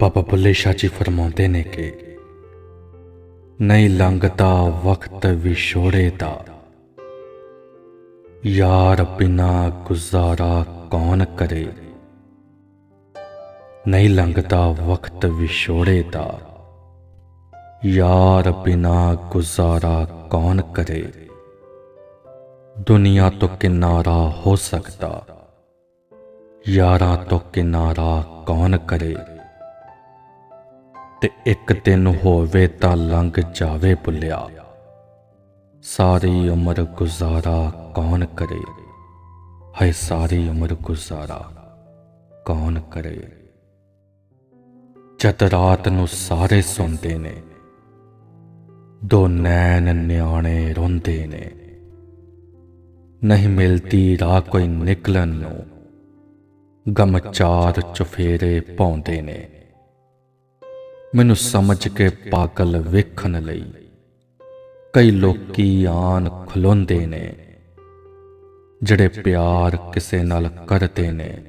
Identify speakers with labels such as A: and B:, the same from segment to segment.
A: ਬਾਬਾ ਬੁੱਲੇ ਸ਼ਾਹ ਜੀ ਫਰਮਾਉਂਦੇ ਨੇ ਕਿ ਨਹੀਂ ਲੰਘਦਾ ਵਕਤ ਵਿਛੋੜੇ ਦਾ। ਯਾਰ ਬਿਨਾ ਗੁਜ਼ਾਰਾ ਕੌਣ ਕਰੇ? ਨਹੀਂ ਲੰਘਦਾ ਵਕਤ ਵਿਛੋੜੇ ਦਾ। ਯਾਰ ਬਿਨਾ ਗੁਜ਼ਾਰਾ ਕੌਣ ਕਰੇ? ਦੁਨੀਆ ਤੋਂ ਕਿਨਾਰਾ ਹੋ ਸਕਦਾ। ਯਾਰਾਂ ਤੋਂ ਕਿਨਾਰਾ ਕੌਣ ਕਰੇ? ਤੇ ਇੱਕ ਦਿਨ ਹੋਵੇ ਤਾਂ ਲੰਘ ਜਾਵੇ ਭੁੱਲਿਆ। ਸਾਰੀ ਉਮਰ ਗੁਜ਼ਾਰਾ ਕੌਣ ਕਰੇ? ਹੈ ਸਾਰੀ ਉਮਰ ਗੁਜ਼ਾਰਾ ਕੌਣ ਕਰੇ? ਜਦ ਰਾਤ ਨੂੰ ਸਾਰੇ ਸੁਣਦੇ ਨੇ, ਦੋ ਨੈਣ ਨਿਆਣੇ ਰੋਂਦੇ ਨੇ। ਨਹੀਂ ਮਿਲਦੀ ਰਾਹ ਕੋਈ ਨਿਕਲਣ ਨੂੰ ਗਮ ਚਾਰ ਚੁਫੇਰੇ ਪਾਉਂਦੇ ਨੇ। ਮੈਨੂੰ ਸਮਝ ਕੇ ਪਾਗਲ ਵੇਖਣ ਲਈ। ਕਈ ਲੋਕੀ ਆਨ ਖਲੋਂਦੇ ਨੇ, ਜਿਹੜੇ ਪਿਆਰ ਕਿਸੇ ਨਾਲ ਕਰਦੇ ਨੇ।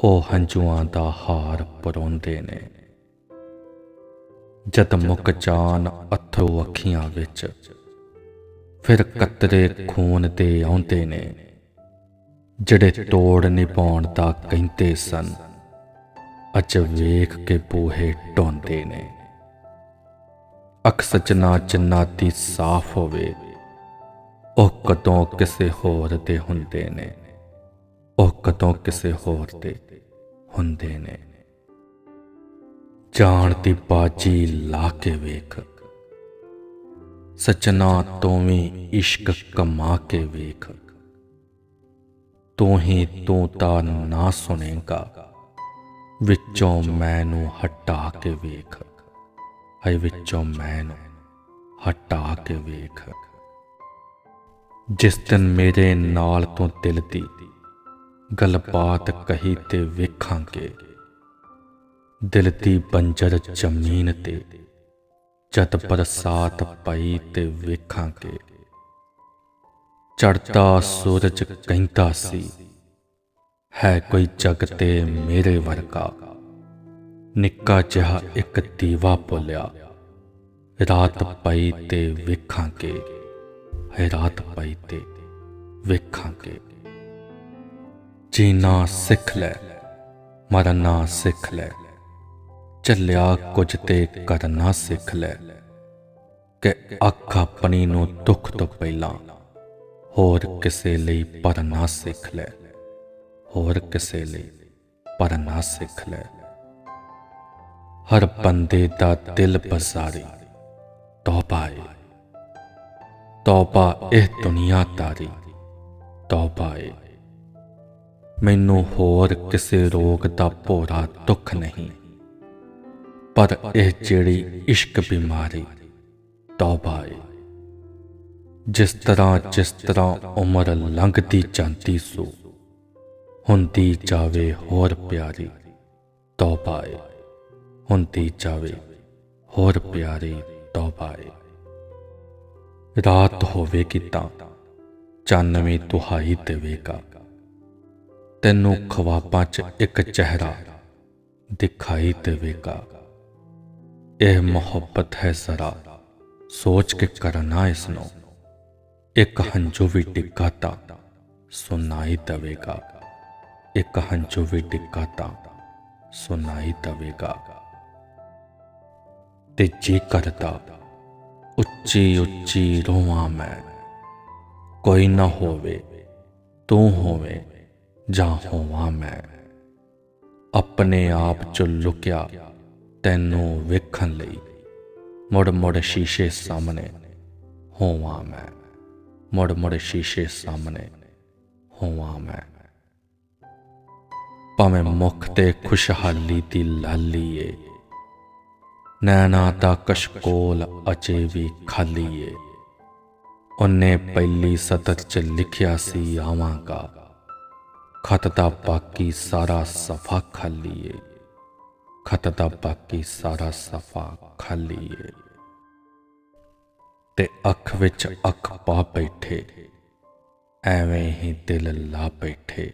A: ਉਹ ਹੰਝੂਆਂ ਦਾ ਹਾਰ ਪਰੋਂਦੇ ਨੇ। ਜਦ ਮੁੱਕ ਜਾਣ ਅਥਰੂ ਅੱਖੀਆਂ ਵਿੱਚ, ਫਿਰ ਕਤਰੇ ਖੂਨ ਦੇ ਆਉਂਦੇ ਨੇ, ਜਿਹੜੇ ਤੋੜ ਨਿਭਾਉਣ ਦਾ ਕਹਿੰਦੇ ਸਨ। ਅੱਜ ਵੇਖ ਕੇ ਬੂਹੇ ਢੋਂਦੇ ਨੇ। ਅੱਖ ਸਚਨਾ ਜਿੰਨਾ ਦੀ ਸਾਫ਼ ਹੋਵੇ, ਉਹ ਕਦੋਂ ਕਿਸੇ ਹੋਰ ਦੇ ਹੁੰਦੇ ਨੇ। ਉਹ ਕਦੋਂ ਕਿਸੇ ਹੋਰ ਦੇ ਹੁੰਦੇ ਨੇ। ਜਾਣ ਦੀ ਬਾਜੀ ਲਾ ਕੇ ਵੇਖ। ਸਚਨਾ ਤੋਂ ਵੀ ਇਸ਼ਕ ਕਮਾ ਕੇ ਵੇਖ। ਤੂੰ ਹੀ ਤੂੰ ਤਾਂ ਨਾ ਸੁਣੇਗਾ। ਵਿੱਚੋਂ ਮੈਨੂੰ ਹਟਾ ਕੇ ਵੇਖ। ਹੈ ਵਿੱਚੋਂ ਮੈਨੂੰ ਹਟਾ ਕੇ ਵੇਖ। ਜਿਸ ਦਿਨ ਮੇਰੇ ਨਾਲ ਤੋਂ ਦਿਲ ਦੀ ਗੱਲਬਾਤ ਕਹੀ ਤੇ ਵੇਖਾਂਗੇ। ਦਿਲ ਦੀ ਬੰਜਰ ਜ਼ਮੀਨ ਤੇ, ਜਦ ਬਰਸਾਤ ਪਈ ਤੇ ਵੇਖਾਂਗੇ। ਚੜਦਾ ਸੂਰਜ ਕਹਿੰਦਾ ਸੀ ਹੈ ਕੋਈ ਜਗ ਤੇ ਮੇਰੇ ਵਰਗਾ। ਨਿੱਕਾ ਜਿਹਾ ਇੱਕ ਦੀਵਾ ਬੋਲਿਆ, ਰਾਤ ਪਈ ਤੇ ਵੇਖਾਂਗੇ ਹੈ ਰਾਤ ਪਈ ਤੇ ਵੇਖਾਂਗੇ। ਜੀਣਾ ਸਿੱਖ ਲੈ, ਮਰਨਾ ਸਿੱਖ ਲੈ ਚੱਲਿਆ ਕੁਝ ਤੇ ਕਰਨਾ ਸਿੱਖ ਲੈ, ਕਿ ਅੱਖ ਆਪਣੀ ਨੂੰ ਦੁੱਖ ਤੋਂ ਪਹਿਲਾਂ ਹੋਰ ਕਿਸੇ ਲਈ ਪਰਨਾ ਸਿੱਖ ਲੈ। ਹੋਰ ਕਿਸੇ ਲਈ ਪਰਨਾ ਸਿੱਖ ਲੈ। ਹਰ ਬੰਦੇ ਦਾ ਦਿਲ ਬਜ਼ਾਰੀ ਤੌਬਾ ਏ। ਤੌਬਾ ਇਹ ਦੁਨੀਆ ਤਾਰੀ, ਤੌਬਾ ਏ। ਮੈਨੂੰ ਹੋਰ ਕਿਸੇ ਰੋਗ ਦਾ ਭੋਰਾ ਦੁੱਖ ਨਹੀਂ, ਪਰ ਇਹ ਜਿਹੜੀ ਇਸ਼ਕ ਬਿਮਾਰੀ, ਤੌਬਾ ਏ। ਜਿਸ ਤਰ੍ਹਾਂ ਜਿਸ ਤਰ੍ਹਾਂ ਉਮਰ ਲੰਘਦੀ ਜਾਂਦੀ ਸੋ ਹੁੰਦੀ ਜਾਵੇ ਹੋਰ ਪਿਆਰੀ ਤੌਬਾ ਏ ਹੁੰਦੀ ਜਾਵੇ ਹੋਰ ਪਿਆਰੀ ਤੌਬਾ ਏ ਰਾਤ ਹੋਵੇਗੀ ਤਾਂ ਚੰਨ ਤੁਹਾਈ ਦੇਵੇਗਾ। ਤੈਨੂੰ ਖਵਾਬਾਂ 'ਚ ਇੱਕ ਚਿਹਰਾ ਦਿਖਾਈ ਦੇਵੇਗਾ। ਇਹ ਮੁਹੱਬਤ ਹੈ ਜ਼ਰਾ, ਸੋਚ ਕੇ ਕਰਨਾ ਇਸ ਨੂੰ ਇੱਕ ਹੰਝੂ ਵੀ ਡਿੱਗਾ ਤਾਂ ਸੁਣਾਈ ਦੇਵੇਗਾ। ਇੱਕ ਹੰਝੂ ਵੀ ਡਿੱਗਾ ਤਾਂ ਸੁਣਾਈ ਦਵੇਗਾ। ਤੇ ਜੀ ਕਰਦਾ, ਉੱਚੀ ਉੱਚੀ ਰੋਵਾਂ ਮੈਂ, ਕੋਈ ਨਾ ਹੋਵੇ, ਤੂੰ ਹੋਵੇ, ਜਾਂ ਹੋਵਾਂ ਮੈਂ। ਆਪਣੇ ਆਪ ਚ ਲੁਕਿਆ ਤੈਨੂੰ ਵੇਖਣ ਲਈ, ਮੁੜ ਮੁੜ ਸ਼ੀਸ਼ੇ ਸਾਹਮਣੇ ਹੋਵਾਂ ਮੈਂ, ਮੁੜ ਮੁੜ ਸ਼ੀਸ਼ੇ ਸਾਹਮਣੇ ਹੋਵਾਂ ਮੈਂ। ਭਾਵੇਂ ਮੁਖ ਤੇ ਖੁਸ਼ਹਾਲੀ ਦੀ ਲਾਲੀ ਏ। ਨੈਣਾ ਦਾ ਕਸ਼ਕੋਲ ਅਜੇ ਵੀ ਖਾਲੀ ਏ। ਉਹਨੇ ਪਹਿਲੀ ਸਤਰ ਚ ਲਿਖਿਆ ਸੀ ਆਵਾਂਗਾ ਖਤ ਦਾ ਬਾਕੀ ਸਾਰਾ ਸਫਾ ਖਾਲੀ ਏ। ਖਤ ਦਾ ਬਾਕੀ ਸਾਰਾ ਸਫਾ ਖਾਲੀ ਏ। ਤੇ ਅੱਖ ਵਿੱਚ ਅੱਖ ਪਾ ਬੈਠੇ। ਐਵੇਂ ਹੀ ਦਿਲ ਲਾ ਬੈਠੇ।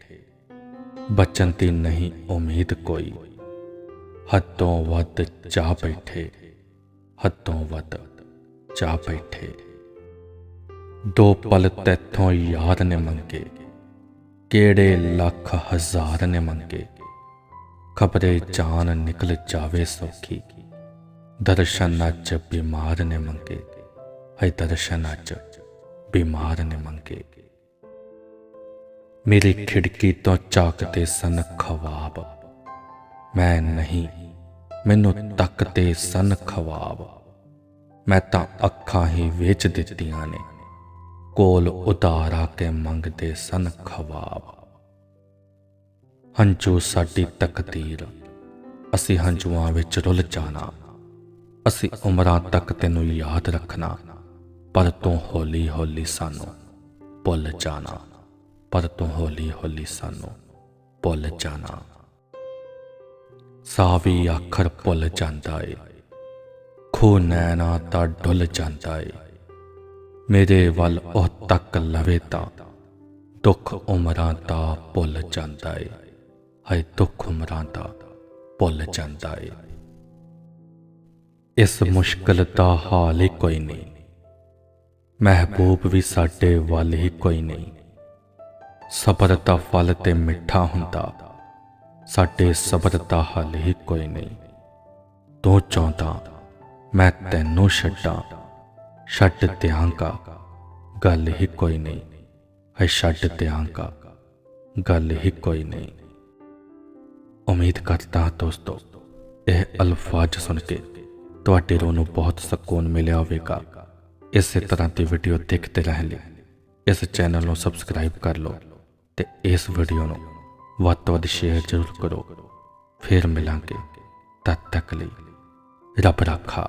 A: ਬਚਨ ਦੀ ਨਹੀਂ ਉਮੀਦ ਕੋਈ। ਹੱਦੋਂ ਵੱਧ ਚਾਹ ਬੈਠੇ, ਹੱਦੋਂ ਵੱਧ ਚਾਹ ਬੈਠੇ। ਦੋ ਪਲ ਤੈਥੋਂ ਯਾਦ ਨੇ ਮੰਗੇ, ਕਿਹੜੇ ਲੱਖ ਹਜ਼ਾਰ ਨੇ ਮੰਗੇ। ਖਬਰੇ ਜਾਨ ਨਿਕਲ ਜਾਵੇ ਸੌਖੀ, ਦਰਸ਼ਨ ਅੱਜ ਬਿਮਾਰ ਨੇ ਮੰਗੇ। ਹੈ ਦਰਸ਼ਨ ਅੱਜ ਬਿਮਾਰ ਨੇ ਮੰਗੇ। ਮੇਰੀ ਖਿੜਕੀ ਤੋਂ ਝਾਕਦੇ ਸਨ ਖਵਾਬ ਮੈਂ ਨਹੀਂ, ਮੈਨੂੰ ਤੱਕਦੇ ਸਨ ਖਵਾਬ ਮੈਂ ਤਾਂ ਅੱਖਾਂ ਹੀ ਵੇਚ ਦਿੱਤੀਆਂ ਨੇ, ਕੋਲ ਉਧਾਰ ਆ ਕੇ ਮੰਗਦੇ ਸਨ ਖਵਾਬ ਹੰਝੂ ਸਾਡੀ ਤਕਦੀਰ, ਅਸੀਂ ਹੰਝੂਆਂ ਵਿੱਚ ਰੁੱਲ ਜਾਣਾ। ਅਸੀਂ ਉਮਰਾਂ ਤੱਕ ਤੈਨੂੰ ਯਾਦ ਰੱਖਣਾ, ਪਰ ਤੂੰ ਹੌਲੀ ਹੌਲੀ ਸਾਨੂੰ ਭੁੱਲ ਜਾਣਾ। ਪਰ ਤੂੰ ਹੌਲੀ ਹੌਲੀ ਸਾਨੂੰ ਭੁੱਲ ਜਾਣਾ। ਸਾਵੀ ਆਖਰ ਭੁੱਲ ਜਾਂਦਾ ਏ। ਖੋ ਨੈਣਾ ਤਾਂ ਡੁੱਲ ਜਾਂਦਾ ਏ। ਮੇਰੇ ਵੱਲ ਉਹ ਤੱਕ ਲਵੇ ਤਾਂ ਦੁੱਖ ਉਮਰਾਂ ਦਾ ਭੁੱਲ ਜਾਂਦਾ ਏ। ਹਾਏ ਦੁੱਖ ਉਮਰਾਂ ਦਾ ਭੁੱਲ ਜਾਂਦਾ ਏ। ਇਸ ਮੁਸ਼ਕਲ ਦਾ ਹਾਲ ਹੀ ਕੋਈ ਨਹੀਂ। ਮਹਿਬੂਬ ਵੀ ਸਾਡੇ ਵੱਲ ਹੀ ਕੋਈ ਨਹੀਂ। ਸਬਰ ਦਾ ਫਲ ਤੇ ਮਿੱਠਾ ਹੁੰਦਾ। ਸਾਡੇ ਸਬਰ ਦਾ ਹੱਲ ਹੀ ਕੋਈ ਨਹੀਂ। ਤੂੰ ਚਾਹੁੰਦਾ, ਮੈਂ ਤੈਨੂੰ ਛੱਡਾਂ। ਛੱਡ ਦਿਆਂਗਾ, ਗੱਲ ਹੀ ਕੋਈ ਨਹੀਂ। ਹੈ ਛੱਡ ਦਿਆਂਗਾ, ਗੱਲ ਹੀ ਕੋਈ ਨਹੀਂ। ਉਮੀਦ ਕਰਦਾ ਦੋਸਤੋ, ਇਹ ਅਲਫਾਜ਼ ਸੁਣ ਕੇ ਤੁਹਾਡੇ ਰੂਹ ਨੂੰ ਬਹੁਤ ਸਕੂਨ ਮਿਲਿਆ ਹੋਵੇਗਾ। ਇਸੇ ਤਰ੍ਹਾਂ ਦੀ ਵੀਡੀਓ ਦੇਖਦੇ ਰਹਿਣ ਲਈ ਇਸ ਚੈਨਲ ਨੂੰ ਸਬਸਕ੍ਰਾਈਬ ਕਰ ਲਓ। ਤੇ ਇਸ ਵੀਡੀਓ ਨੂੰ ਵੱਧ ਤੋਂ ਵੱਧ ਸ਼ੇਅਰ ਜ਼ਰੂਰ ਕਰੋ। ਫਿਰ ਮਿਲਾਂਗੇ ਤਦ ਤੱਕ ਲਈ ਰੱਬ ਰਾਖਾ